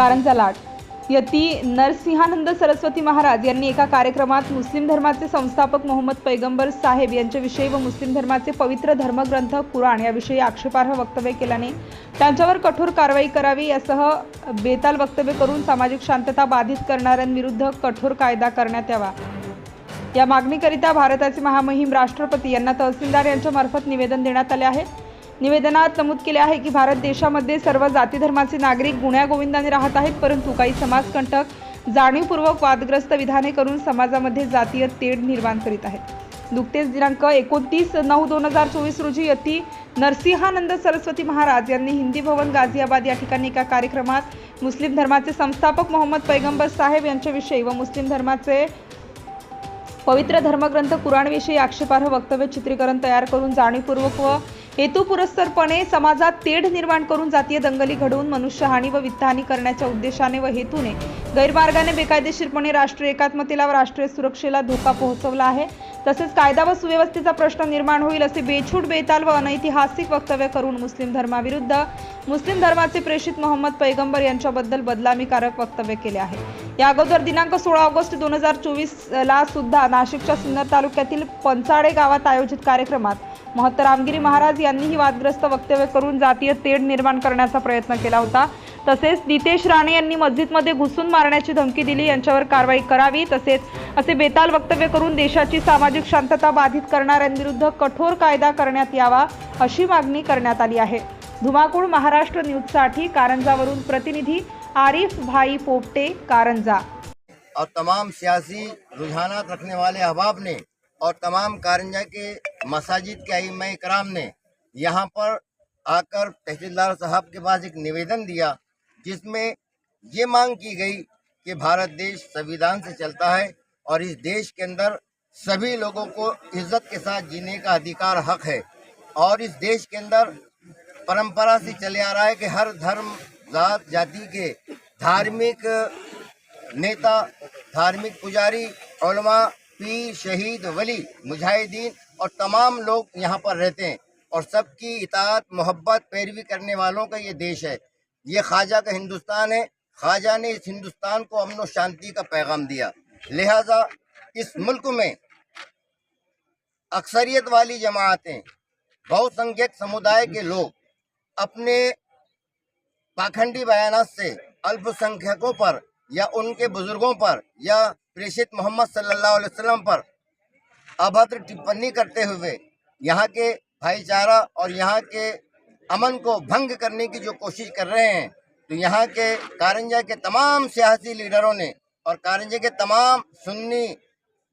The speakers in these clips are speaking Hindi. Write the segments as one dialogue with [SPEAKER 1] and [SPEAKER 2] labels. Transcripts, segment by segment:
[SPEAKER 1] कारंजा लाट. यती नरसिंहानंद सरस्वती महाराज यांनी एका कार्यक्रमात मुस्लिम धर्माचे संस्थापक मोहम्मद पैगंबर साहेब यांच्याविषयी व मुस्लिम धर्माचे पवित्र धर्मग्रंथ कुराण याविषयी आक्षेपार्ह वक्तव्य केल्याने त्यांच्यावर कठोर कारवाई करावी यासह बेताल वक्तव्य करून सामाजिक शांतता बाधित करणाऱ्यांविरुद्ध कठोर कायदा करण्यात यावा. या मागणीकरिता भारताचे महामहिम राष्ट्रपती यांना तहसीलदार यांच्यामार्फत निवेदन देण्यात आले आहे. निवेदनात नमूद केले आहे की भारत देशामध्ये सर्व जाती धर्माचे नागरिक गुण्यागोविंदाने राहत आहेत परंतु काही समाजकंटक जाणीवपूर्वक वादग्रस्त विधाने करून समाजामध्ये जातीय तेढ निर्माण करीत आहेत. नुकतेच दिनांक एकोणतीस नऊ दोन हजार चोवीस रोजी यती नरसिंहानंद सरस्वती महाराज यांनी हिंदी भवन गाझियाबाद या ठिकाणी एका कार्यक्रमात मुस्लिम धर्माचे संस्थापक मोहम्मद पैगंबर साहेब यांच्याविषयी व मुस्लिम धर्माचे पवित्र धर्मग्रंथ कुराणविषयी आक्षेपार्ह वक्तव्य चित्रीकरण तयार करून जाणीवपूर्वक व हेतुपुरस्सरपणे समाजात तेढ निर्माण करून जातीय दंगली घडवून मनुष्यहानी व वित्तहानी करण्याच्या उद्देशाने व हेतूने गैरमार्गाने बेकायदेशीरपणे राष्ट्रीय एकात्मतेला व राष्ट्रीय सुरक्षेला धोका पोहोचवला आहे. तसेच कायदा व सुव्यवस्थेचा प्रश्न निर्माण होईल असे बेछूट बेताल व अनैतिहासिक वक्तव्य करून मुस्लिम धर्माविरुद्ध मुस्लिम धर्माचे प्रेषित मोहम्मद पैगंबर यांच्याबद्दल बदलामीकारक वक्तव्य केले आहे. या अगोदर दिनांक सोळा ऑगस्ट दोन हजार चोवीसला सुद्धा नाशिकच्या सिन्नर तालुक्यातील पंचाडे गावात आयोजित कार्यक्रमात महत्तर रामगिरी महाराज यांनीही वादग्रस्त वक्तव्य करून जातीय तेढ निर्माण करण्याचा प्रयत्न केला होता. तसेच नितेश राणे यांनी मस्जिदमध्ये घुसून मारण्याची धमकी दिली यांच्यावर कारवाई करावी. तसेच असे बेताल वक्तव्य करून देशाची सामाजिक शांतता बाधित करणाऱ्यांविरुद्ध कठोर कायदा करण्यात यावा अशी मागणी करण्यात आली आहे. धुमाकूळ महाराष्ट्र न्यूजसाठी कारंजावरून प्रतिनिधी आरिफ भाई पोपटे, कारंजा।
[SPEAKER 2] और तमाम सियासी रुझानात रखने वाले अहबाब ने और तमाम कारंजा के मसाजिद के अइम्मा कराम ने यहाँ पर आकर तहसीलदार साहब के पास एक निवेदन दिया, जिसमें ये मांग की गई कि भारत देश संविधान से चलता है और इस देश के अंदर सभी लोगों को इज़्ज़त के साथ जीने का अधिकार हक है और इस देश के अंदर परंपरा से चले आ रहा है कि हर धर्म, जात, जाति के धार्मिक नेता, धार्मिक पुजारी, उलमा, पीर, शहीद, वली, मुजाहिदीन और तमाम लोग यहाँ पर रहते हैं और सबकी इतात, मोहब्बत, पैरवी करने वालों का ये देश है। ये ख्वाजा का हिंदुस्तान है। ख्वाजा ने इस हिंदुस्तान को अमन शांति का पैगाम दिया। लिहाजा इस मुल्क में अक्सरियत वाली जमातें बहुसंख्यक समुदाय के लोग अपने पाखंडी बयान से अल्पसंख्यकों पर या उनके बुज़ुर्गों पर या प्रेषित मोहम्मद सल्लल्लाहु अलैहि वसल्लम पर अभद्र टिप्पणी करते हुए यहाँ के भाईचारा और यहाँ के अमन को भंग करने की जो कोशिश कर रहे हैं तो यहाँ के कारंजा के तमाम सियासी लीडरों ने और कारंजा के तमाम सुन्नी,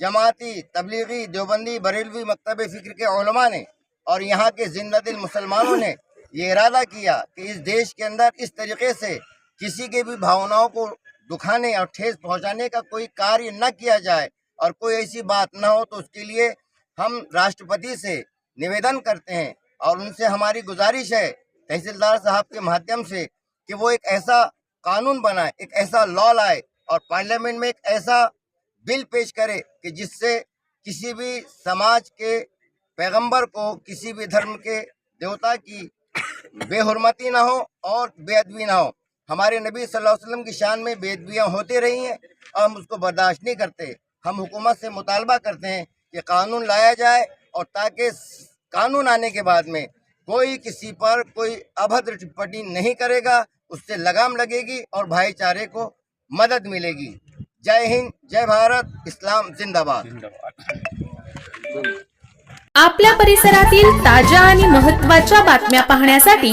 [SPEAKER 2] जमाती, तबलीगी, देवबंदी, बरेलवी, मकतब फ़िक्र के उलमा ने और यहाँ के ज़िंदा मुसलमानों ने ये इरादा किया कि इस देश के अंदर इस तरीके से किसी के भी भावनाओं को दुखाने और ठेस पहुँचाने का कोई कार्य न किया जाए और कोई ऐसी बात न हो तो उसके लिए हम राष्ट्रपति से निवेदन करते हैं और उनसे हमारी गुजारिश है तहसीलदार साहब के माध्यम से कि वो एक ऐसा कानून बनाए, एक ऐसा लॉ लाए और पार्लियामेंट में एक ऐसा बिल पेश करे कि जिससे किसी भी समाज के पैगंबर को, किसी भी धर्म के देवता की बेहरमती ना हो और बेअदबी ना हो। हमारे नबी सल्लल्लाहु अलैहि वसल्लम की शान में बेदबियाँ होती रही हैं और हम उसको बर्दाश्त नहीं करते। हम हुकूमत से मुतालबा करते हैं कि कानून लाया जाए और ताकि कानून आने के बाद में कोई किसी पर कोई अभद्र टिप्पणी नहीं करेगा, उससे लगाम लगेगी और भाईचारे को मदद मिलेगी। जय हिंद, जय भारत, इस्लाम जिंदाबाद।
[SPEAKER 3] आपल्या परिसरातील ताज्या आणि महत्त्वाच्या बातम्या पाहण्यासाठी